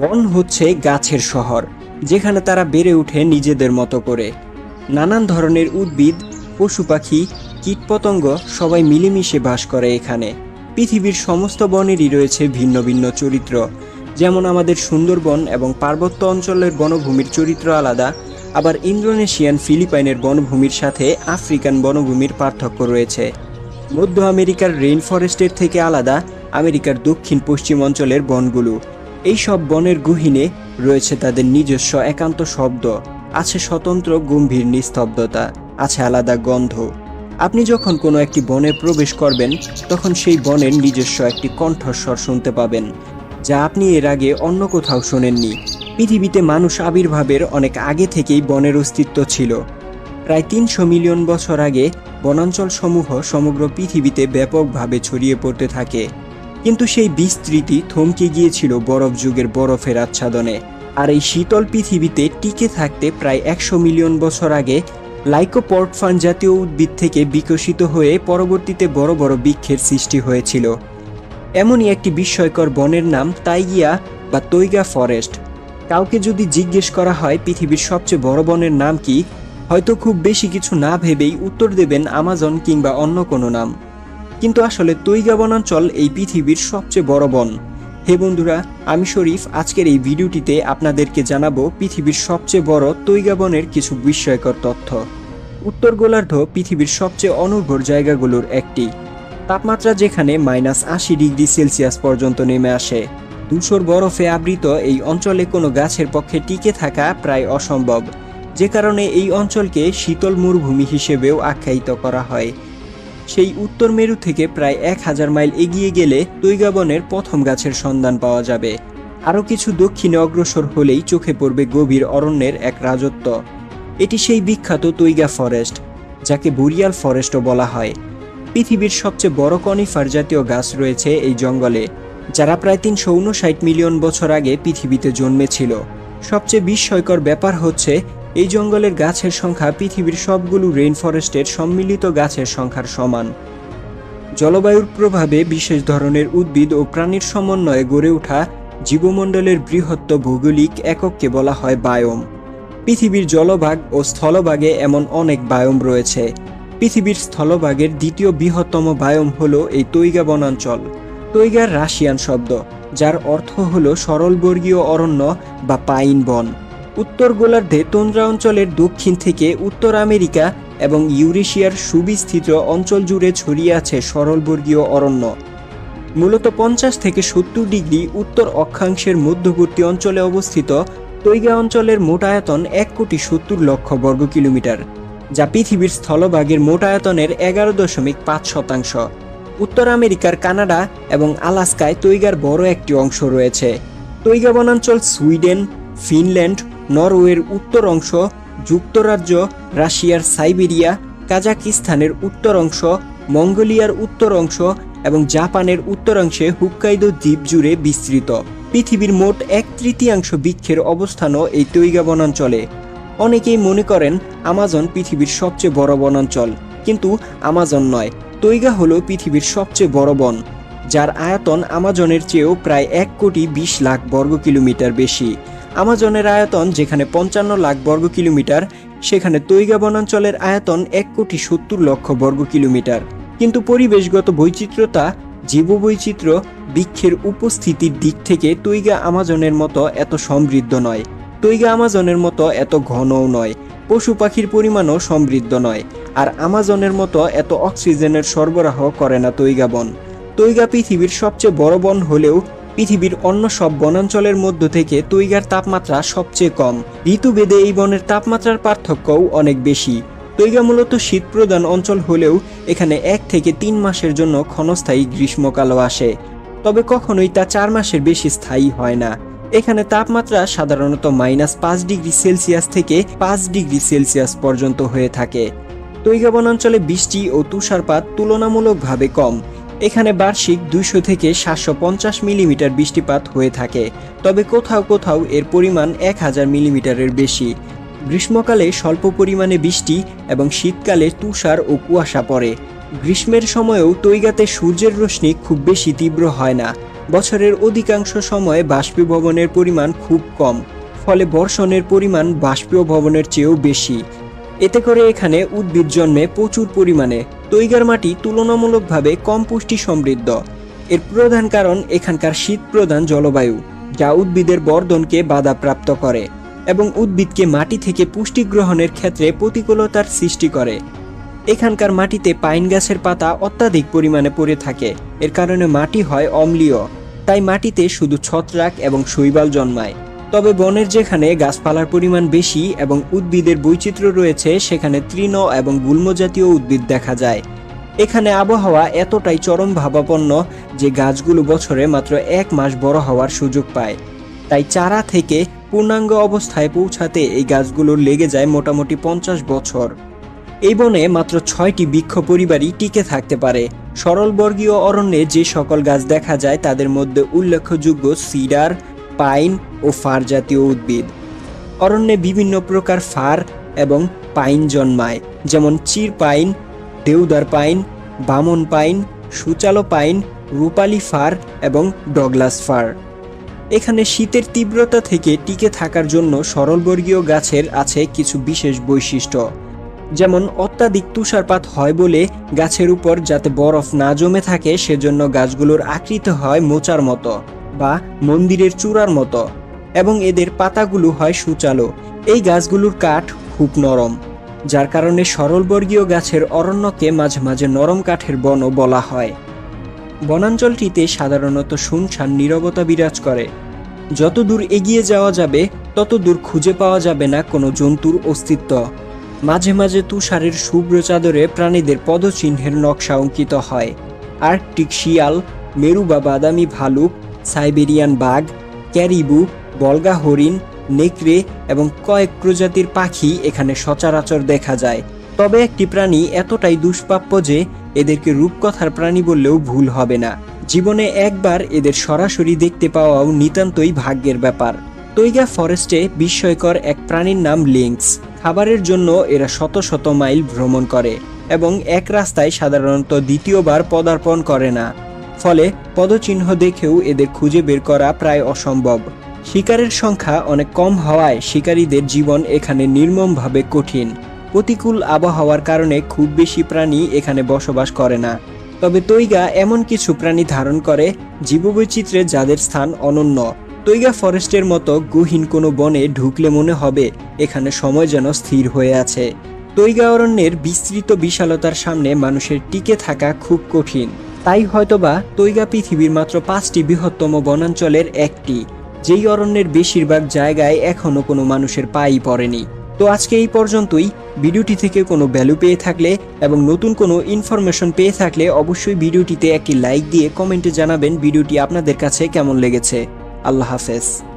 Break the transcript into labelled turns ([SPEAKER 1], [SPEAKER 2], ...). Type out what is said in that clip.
[SPEAKER 1] বন হচ্ছে গাছের শহর, যেখানে তারা বেড়ে ওঠে নিজেদের মতো করে। নানান ধরনের উদ্ভিদ, পশু পাখি, কীটপতঙ্গ সবাই মিলেমিশে বাস করে এখানে। পৃথিবীর সমস্ত বনেরই রয়েছে ভিন্ন ভিন্ন চরিত্র। যেমন আমাদের সুন্দরবন এবং পার্বত্য অঞ্চলের বনভূমির চরিত্র আলাদা, আবার ইন্দোনেশিয়ান ফিলিপাইনের বনভূমির সাথে আফ্রিকান বনভূমির পার্থক্য রয়েছে। মধ্য আমেরিকার রেইন ফরেস্টের থেকে আলাদা, আমেরিকার দক্ষিণ পশ্চিম অঞ্চলের বনগুলো। এই সব বনের গুহিনে রয়েছে তাদের নিজস্ব একান্ত শব্দ, আছে স্বতন্ত্র গম্ভীর নিস্তব্ধতা, আছে আলাদা গন্ধ। আপনি যখন কোনো একটি বনে প্রবেশ করবেন, তখন সেই বনের নিজস্ব একটি কণ্ঠস্বর শুনতে পাবেন, যা আপনি এর আগে অন্য কোথাও শোনেননি। পৃথিবীতে মানুষ আবির্ভাবের অনেক আগে থেকেই বনের অস্তিত্ব ছিল। প্রায় তিনশো মিলিয়ন বছর আগে বনাঞ্চল সমূহ সমগ্র পৃথিবীতে ব্যাপকভাবে ছড়িয়ে পড়তে থাকে। কিন্তু সেই বিস্তৃতি থমকে গিয়েছিল বরফ যুগের বরফের আচ্ছাদনে, আর এই শীতল পৃথিবীতে টিকে থাকতে প্রায় একশো মিলিয়ন বছর আগে লাইকোপর্টফান জাতীয় উদ্ভিদ থেকে বিকশিত হয়ে পরবর্তীতে বড় বড় বৃক্ষের সৃষ্টি হয়েছিল। এমনই একটি বিস্ময়কর বনের নাম তাইগিয়া বা তৈগা ফরেস্ট। কাউকে যদি জিজ্ঞেস করা হয় পৃথিবীর সবচেয়ে বড় বনের নাম কি, হয়তো খুব বেশি কিছু না ভেবেই উত্তর দেবেন আমাজন কিংবা অন্য কোনো নাম। কিন্তু আসলে তৈগা বনাঞ্চল এই পৃথিবীর সবচেয়ে বড় বন। হে বন্ধুরা, আমি শরীফ, আজকের এই ভিডিওটিতে আপনাদেরকে জানাব পৃথিবীর সবচেয়ে বড় তৈগা বনের কিছু বিস্ময়কর তথ্য। উত্তর গোলার্ধ পৃথিবীর সবচেয়ে অনুর্বর জায়গাগুলোর একটি। তাপমাত্রা যেখানে মাইনাস আশি ডিগ্রি সেলসিয়াস পর্যন্ত নেমে আসে। ধূসর বরফে আবৃত এই অঞ্চলে কোনো গাছের পক্ষে টিকে থাকা প্রায় অসম্ভব। যে কারণে এই অঞ্চলকে শীতল মরুভূমি হিসেবেও আখ্যায়িত করা হয়। সেই উত্তর মেরু থেকে প্রায় এক হাজার মাইল এগিয়ে গেলে তৈগাবনের প্রথম গাছের সন্ধান পাওয়া যাবে। আরও কিছু দক্ষিণে অগ্রসর হলেই চোখে পড়বে গভীর অরণ্যের এক রাজত্ব। এটি সেই বিখ্যাত তৈগা ফরেস্ট, যাকে বুরিয়াল ফরেস্টও বলা হয়। পৃথিবীর সবচেয়ে বড় কনিফার জাতীয় গাছ রয়েছে এই জঙ্গলে, যারা প্রায় তিনশো উনষাট মিলিয়ন বছর আগে পৃথিবীতে জন্মেছিল। সবচেয়ে বিস্ময়কর ব্যাপার হচ্ছে এই জঙ্গলের গাছের সংখ্যা পৃথিবীর সবগুলো রেইন ফরেস্টের সম্মিলিত গাছের সংখ্যার সমান। জলবায়ুর প্রভাবে বিশেষ ধরনের উদ্ভিদ ও প্রাণীর সমন্বয়ে গড়ে ওঠা জীবমণ্ডলের বৃহত্ত ভৌগোলিক একককে বলা হয় বায়োম। পৃথিবীর জলভাগ ও স্থলভাগে এমন অনেক বায়োম রয়েছে। পৃথিবীর স্থলভাগের দ্বিতীয় বৃহত্তম বায়োম হল এই তৈগা বনাঞ্চল তৈগার রাশিয়ান শব্দ, যার অর্থ হল সরলবর্গীয় অরণ্য বা পাইন বন। উত্তর গোলার্ধে তন্দ্রা অঞ্চলের দক্ষিণ থেকে উত্তর আমেরিকা এবং ইউরেশিয়ার সুবিস্তৃত অঞ্চল জুড়ে ছড়িয়ে আছে সরলবর্গীয় অরণ্য। মূলত পঞ্চাশ থেকে সত্তর ডিগ্রি উত্তর অক্ষাংশের মধ্যবর্তী অঞ্চলে অবস্থিত তৈগা অঞ্চলের মোট আয়তন এক কোটি সত্তর লক্ষ বর্গ কিলোমিটার, যা পৃথিবীর স্থলভাগের মোট আয়তনের এগারো দশমিক পাঁচ শতাংশ। উত্তর আমেরিকার কানাডা এবং আলাস্কায় তৈগার বড় একটি অংশ রয়েছে। তৈগা বনাঞ্চল সুইডেন, ফিনল্যান্ড নরওয়ের উত্তর অংশ, যুক্তরাজ্য, রাশিয়ার সাইবেরিয়া, কাজাকিস্তানের উত্তর অংশ, মঙ্গোলিয়ার উত্তর অংশ এবং জাপানের উত্তরাংশে হুক্কাইদো দ্বীপ জুড়ে বিস্তৃত। পৃথিবীর মোট এক তৃতীয়াংশ বৃক্ষের অবস্থানও এই তৈগা বনাঞ্চলে। অনেকেই মনে করেন, আমাজন পৃথিবীর সবচেয়ে বড় বনাঞ্চল। কিন্তু আমাজন নয়, তৈগা হলো পৃথিবীর সবচেয়ে বড় বন, যার আয়তন আমাজনের চেয়েও প্রায় এক কোটি বিশ লাখ বর্গ কিলোমিটার বেশি। আমাজনের আয়তন যেখানে পঞ্চান্ন লাখ বর্গ কিলোমিটার, সেখানে তৈগা বনাঞ্চলের আয়তন এক কোটি সত্তর লক্ষ বর্গ কিলোমিটার। কিন্তু পরিবেশগত বৈচিত্র্যতা, জীববৈচিত্র্য, বৃক্ষের উপস্থিতির দিক থেকে তৈগা আমাজনের মতো এত সমৃদ্ধ নয়। তৈগা আমাজনের মতো এত ঘনও নয়। পশু পাখির পরিমাণও সমৃদ্ধ নয়। আর আমাজনের মতো এত অক্সিজেনের সরবরাহ করে না তৈগা বন। তৈগা পৃথিবীর সবচেয়ে বড় বন হলেও পৃথিবীর অন্য সব বনাঞ্চলের মধ্য থেকে তৈগার তাপমাত্রা সবচেয়ে কম। ঋতুভেদে এই বনের তাপমাত্রার পার্থক্যও অনেক বেশি। তৈগা মূলত শীতপ্রধান অঞ্চল হলেও এখানে এক থেকে তিন মাসের জন্য ক্ষণস্থায়ী গ্রীষ্মকালও আসে। তবে কখনোই তা চার মাসের বেশি স্থায়ী হয় না। এখানে তাপমাত্রা সাধারণত মাইনাস পাঁচ ডিগ্রি সেলসিয়াস থেকে পাঁচ ডিগ্রি সেলসিয়াস পর্যন্ত হয়ে থাকে। তৈগা বনাঞ্চলে বৃষ্টি ও তুষারপাত তুলনামূলকভাবে কম। এখানে বার্ষিক দুইশো থেকে সাতশো পঞ্চাশ মিলিমিটার বৃষ্টিপাত হয়ে থাকে। তবে কোথাও কোথাও এর পরিমাণ এক হাজার মিলিমিটারের বেশি। গ্রীষ্মকালে স্বল্প পরিমাণে বৃষ্টি এবং শীতকালে তুষার ও কুয়াশা পড়ে। গ্রীষ্মের সময়েও তৈগাতে সূর্যের রশ্মি খুব বেশি তীব্র হয় না। বছরের অধিকাংশ সময়ে বাষ্পীভবনের পরিমাণ খুব কম, ফলে বর্ষণের পরিমাণ বাষ্পীভবনের চেয়েও বেশি। এতে করে এখানে উদ্ভিদ জন্মে প্রচুর পরিমাণে তৈগার মাটি তুলনামূলকভাবে কম পুষ্টি সমৃদ্ধ। এর প্রধান কারণ এখানকার শীত প্রধান জলবায়ু, যা উদ্ভিদের বর্ধনকে বাধাপ্রাপ্ত করে এবং উদ্ভিদকে মাটি থেকে পুষ্টি গ্রহণের ক্ষেত্রে প্রতিকূলতার সৃষ্টি করে। এখানকার মাটিতে পাইন গাছের পাতা অত্যাধিক পরিমাণে পড়ে থাকে, এর কারণে মাটি হয় অম্লীয়, তাই মাটিতে শুধু ছত্রাক এবং শৈবাল জন্মায়। তবে বনের যেখানে গাছপালার পরিমাণ বেশি এবং উদ্ভিদের বৈচিত্র্য রয়েছে, সেখানে তৃণ এবং গুল্মজাতীয় উদ্ভিদ দেখা যায়। এখানে আবহাওয়া এতটাই চরম ভাবাপন্ন যে গাছগুলো বছরে মাত্র এক মাস বড় হওয়ার সুযোগ পায়। তাই চারা থেকে পূর্ণাঙ্গ অবস্থায় পৌঁছাতে এই গাছগুলোর লেগে যায় মোটামুটি পঞ্চাশ বছর। এই বনে মাত্র ছয়টি বৃক্ষ পরিবারই টিকে থাকতে পারে। সরলবর্গীয় অরণ্যে যে সকল গাছ দেখা যায়, তাদের মধ্যে উল্লেখযোগ্য সিডার পাইন ও ফার জাতীয় উদ্ভিদ। অরণ্যে বিভিন্ন প্রকার ফার এবং পাইন জন্মায়, যেমন চির পাইন, দেউদার পাইন, বামন পাইন, সুচালো পাইন, রূপালি ফার এবং ডগলাস ফার। এখানে শীতের তীব্রতা থেকে টিকে থাকার জন্য সরলবর্গীয় গাছের আছে কিছু বিশেষ বৈশিষ্ট্য। যেমন অত্যাধিক তুষারপাত হয় বলে গাছের উপর যাতে বরফ না জমে থাকে, সেজন্য গাছগুলোর আকৃতি হয় মোচার মতো। বা মন্দিরের চূড়ার মতো এবং এদের পাতাগুলো হয় সুচালো। এই গাছগুলোর কাঠ খুব নরম, যার কারণে সরলবর্গীয় গাছের অরণ্যকে মাঝে মাঝে নরম কাঠের বনও বলা হয়। বনাঞ্চলটিতে সাধারণত শুনশান নীরবতা বিরাজ করে। যত দূর এগিয়ে যাওয়া যাবে তত দূর খুঁজে পাওয়া যাবে না কোনো জন্তুর অস্তিত্ব। মাঝে মাঝে তুষারের শুভ্র চাদরে প্রাণীদের পদচিহ্নের নকশা অঙ্কিত হয়। আর্কটিক শিয়াল, মেরু বা বাদামি ভালুক সাইবেরিয়ান বাঘ, ক্যারিবু, বলগা হরিণ, নেকড়ে এবং কয়েক প্রজাতির পাখি এখানে সচরাচর দেখা যায়। তবে একটি প্রাণী এতটাই দুষ্প্রাপ্য যে এদেরকে রূপকথার প্রাণী বললেও ভুল হবে না। জীবনে একবার এদের সরাসরি দেখতে পাওয়াও নিতান্তই ভাগ্যের ব্যাপার। তৈগা ফরেস্টে বিস্ময়কর এক প্রাণীর নাম লিংস খাবারের জন্য এরা শত শত মাইল ভ্রমণ করে এবং এক রাস্তায় সাধারণত দ্বিতীয়বার পদার্পণ করে না। ফলে পদচিহ্ন দেখেও এদের খুঁজে বের করা প্রায় অসম্ভব। শিকারের সংখ্যা অনেক কম হওয়ায় শিকারীদের জীবন এখানে নির্মমভাবে কঠিন। প্রতিকূল আবহাওয়ার কারণে খুব বেশি প্রাণী এখানে বসবাস করে না। তবে তৈগা এমন কিছু প্রাণী ধারণ করে জীববৈচিত্র্যে যাদের স্থান অনন্য। তৈগা ফরেস্টের মতো গহীন কোনো বনে ঢুকলে মনে হবে এখানে সময় যেন স্থির হয়ে আছে। তৈগা অরণ্যের বিস্তৃত বিশালতার সামনে মানুষের টিকে থাকা খুব কঠিন। তাই হয়তোবা তৈগা পৃথিবীর মাত্র পাঁচটি বৃহত্তম বনাঞ্চলের একটি, যেই অরণ্যের বেশিরভাগ জায়গায় এখনও কোনো মানুষের পাই পড়েনি। তো আজকে এই পর্যন্তই। ভিডিওটি থেকে কোনো ভ্যালু পেয়ে থাকলে এবং নতুন কোনো ইনফরমেশন পেয়ে থাকলে অবশ্যই ভিডিওটিতে একটি লাইক দিয়ে কমেন্টে জানাবেন ভিডিওটি আপনাদের কাছে কেমন লেগেছে। আল্লাহ হাফেজ।